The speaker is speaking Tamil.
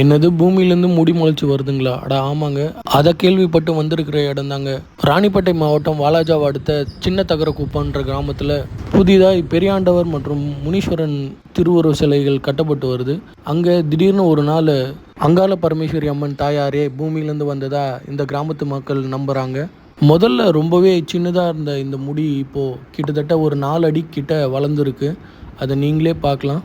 என்னது பூமியிலேருந்து முடி முளைச்சி வருதுங்களா? அட ஆமாங்க. அதை கேள்விப்பட்டு வந்திருக்கிற இடம் தாங்க. ராணிப்பேட்டை மாவட்டம் வாலாஜாவை அடுத்த சின்ன தகரக்குப்பன்ற கிராமத்தில் புதிதாக பெரியாண்டவர் மற்றும் முனீஸ்வரன் திருவுருவ சிலைகள் கட்டப்பட்டு வருது. அங்கே திடீர்னு ஒரு நாள் அங்காள பரமேஸ்வரி அம்மன் தாயாரே பூமியிலேருந்து வந்ததா இந்த கிராமத்து மக்கள் நம்புகிறாங்க முதல்ல ரொம்பவே சின்னதாக இருந்த இந்த முடி இப்போது கிட்டத்தட்ட ஒரு நாலு அடி கிட்ட வளர்ந்துருக்கு. அதை நீங்களே பார்க்கலாம்.